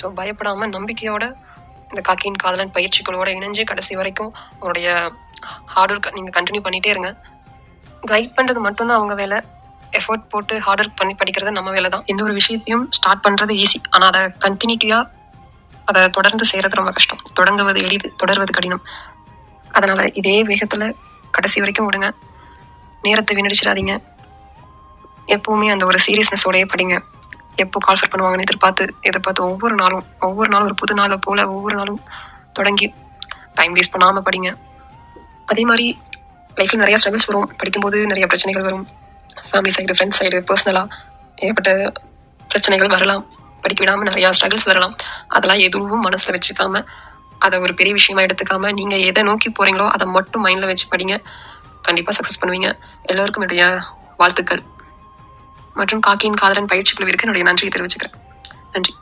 So பயப்படாமல் நம்பிக்கையோட இந்த காக்கியின் காதலன் பயிற்சிகளோட இணைஞ்சு கடைசி வரைக்கும் உங்களுடைய ஹார்ட் ஒர்க் நீங்கள் கண்டினியூ பண்ணிகிட்டே இருங்க. கைட் பண்ணுறது மட்டும்தான் அவங்க வேலை. எஃபோர்ட் போட்டு ஹார்ட் ஒர்க் பண்ணி படிக்கிறது நம்ம வேலை தான். எந்த ஒரு விஷயத்தையும் ஸ்டார்ட் பண்ணுறது ஈஸி ஆனால் அதை கண்டினியூட்டியாக அதை தொடர்ந்து செய்கிறது ரொம்ப கஷ்டம். தொடங்குவது எளிது தொடர்வது கடினம். அதனால் இதே வேகத்தில் கடைசி வரைக்கும் விடுங்க. நேரத்தை வீணடிச்சிடாதீங்க. எப்பவுமே அந்த ஒரு சீரியஸ்னஸோடயே படிங்க. எப்போ கால்ஃபர் பண்ணுவாங்கன்னு எதிர்பார்த்து எதிர்பார்த்து ஒவ்வொரு நாளும் ஒவ்வொரு நாளும் ஒரு புது நாளை போல் ஒவ்வொரு நாளும் தொடங்கி டைம் வேஸ்ட் பண்ணாமல் படிங்க. அதே மாதிரி லைஃப்பில் நிறையா ஸ்ட்ரகிள்ஸ் வரும். படிக்கும்போது நிறைய பிரச்சனைகள் வரும். ஃபேமிலி சைடு ஃப்ரெண்ட்ஸ் சைடு பர்சனலாக ஏகப்பட்ட பிரச்சனைகள் வரலாம். படிக்க விடாமல் நிறையா ஸ்ட்ரகிள்ஸ் வரலாம். அதெல்லாம் எதுவும் மனசில் வச்சுக்காம அதை ஒரு பெரிய விஷயமா எடுத்துக்காம நீங்கள் எதை நோக்கி போகிறீங்களோ அதை மட்டும் மைண்டில் வச்சு படிங்க. கண்டிப்பாக சக்ஸஸ் பண்ணுவீங்க. எல்லோருக்கும் என்னுடைய வாழ்த்துக்கள். மற்றும் காக்கியின் காதலன் பயிற்சி குழுவிற்கு என்னுடைய நன்றியை தெரிவிச்சுக்கிறேன். நன்றி.